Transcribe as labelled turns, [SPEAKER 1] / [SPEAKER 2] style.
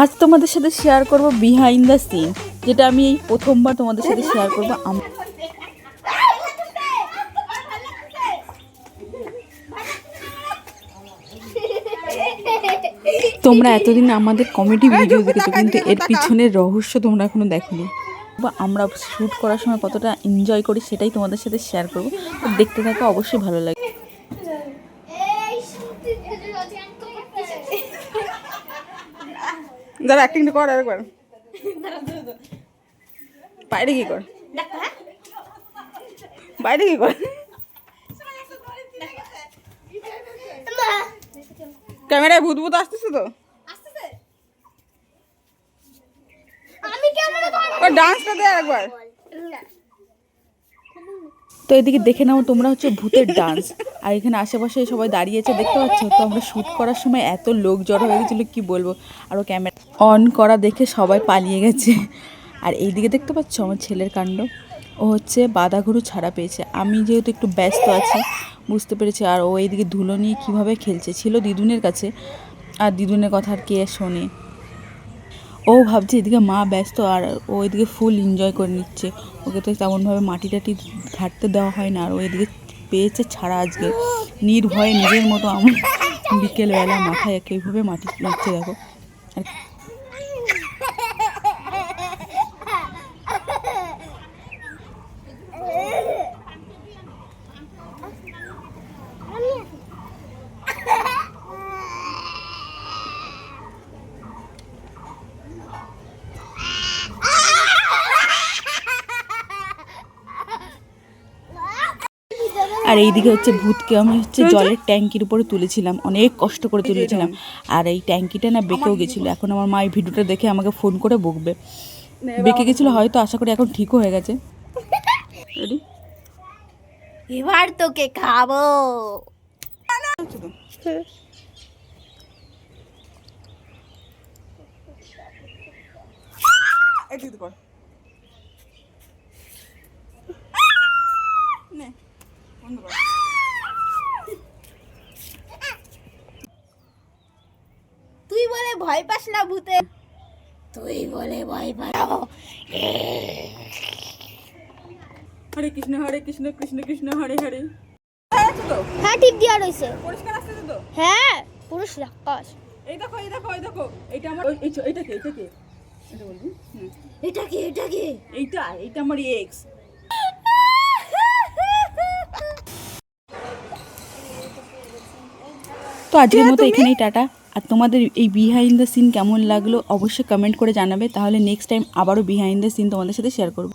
[SPEAKER 1] আজ তোমাদের সাথে শেয়ার করব বিহাইন্ড দ্য সিন যেটা আমি এই প্রথমবার তোমাদের সাথে শেয়ার করব। তোমরা এতদিন আমাদের কমেডি ভিডিও দেখেছ কিন্তু এর পিছনের রহস্য তোমরা এখনও দেখোনি। বা আমরা শ্যুট করার সময় কতটা এনজয় করি সেটাই তোমাদের সাথে শেয়ার করব। তো দেখতে থাকো অবশ্যই ভালো লাগে
[SPEAKER 2] এই সত্যি ভেজে গেছে আমি তো করতেছি
[SPEAKER 1] দাঁড়া অ্যাক্টিংটা কর আরেকবার। বাইরে কি কর? বাইরে কি কর? ক্যামেরায় ভূত ভূত আসতেছে তো?
[SPEAKER 2] আসতেছে। আমি ক্যামেরা ধরব।
[SPEAKER 1] ও ডান্সটা দে আরেকবার। তো এদিকে দেখে নাও তোমরা হচ্ছে ভূতের ডান্স আর এখানে আশেপাশে সবাই দাঁড়িয়েছে দেখতে পাচ্ছ? তো আমরা শ্যুট করার সময় এত লোক জড়ো হয়ে গেছিল, কি বলব? আরও ক্যামেরা অন করা দেখে সবাই পালিয়ে গেছে। আর এইদিকে দেখতে পাচ্ছ আমার ছেলের কাণ্ড? ও হচ্ছে বাদাঘুরু ছাড়া পেয়েছে। আমি যেহেতু একটু ব্যস্ত আছি, বুঝতে পেরেছি। আর ও এইদিকে ধুলো নিয়ে কীভাবে খেলছে? ছিল দিদুনের কাছে। আর দিদুনের কথা আর কে শোনে? ও ভাবছে এদিকে মা ব্যস্ত আর ও এদিকে ফুল এনজয় করে নিচ্ছে। ওকে তো তেমনভাবে মাটি টাটি ঘাটতে দেওয়া হয় না আর ও এদিকে পেয়েছে ছাড়া আজকে। নির্ভয়ে নিজের মতো আমার বিকেলবেলা মাথায় একইভাবে মাটি লাগছে দেখো। আর আর এইদিকে হচ্ছে ভূতকে আমি হচ্ছে জলের ট্যাঙ্কির উপরে তুলেছিলাম। অনেক কষ্ট করে তুলেছিলাম। আর এই ট্যাঙ্কিটা না বেঁকেও গেছিল। এখন আমার মা এই ভিডিওটা দেখে আমাকে ফোন করে বকবে। বেঁকে গেছিল হয়তো আশা করি এখন ঠিকও হয়ে গেছে।
[SPEAKER 2] এবার তোকে খাব।
[SPEAKER 1] নে।
[SPEAKER 2] তুই বলে ভয় পাস না ভূতে। তুই বলে ভয় পাও
[SPEAKER 1] হরে কৃষ্ণ হরে কৃষ্ণ কৃষ্ণ কৃষ্ণ হরে হরে।
[SPEAKER 2] হ্যাঁ টিপ দেওয়া রয়েছে
[SPEAKER 1] পরিষ্কার আসতেছে তো
[SPEAKER 2] হ্যাঁ পুরুষ রাক্ষস
[SPEAKER 1] এই দেখো এই দেখো এই দেখো। এইটা আমার এইটা কে এইটা কে? এটা বলবি?
[SPEAKER 2] এটা কি এটা কি?
[SPEAKER 1] এইটা এইটা আমার এক্স তো আজকের মতো এখানেই টাটা। আর তোমাদের এই বিহাইন্ড দ্য সিন কেমন লাগল অবশ্যই কমেন্ট করে জানাবে। তাহলে নেক্সট টাইম আবারও বিহাইন্ড দ্য সিন তোমাদের সাথে শেয়ার করব।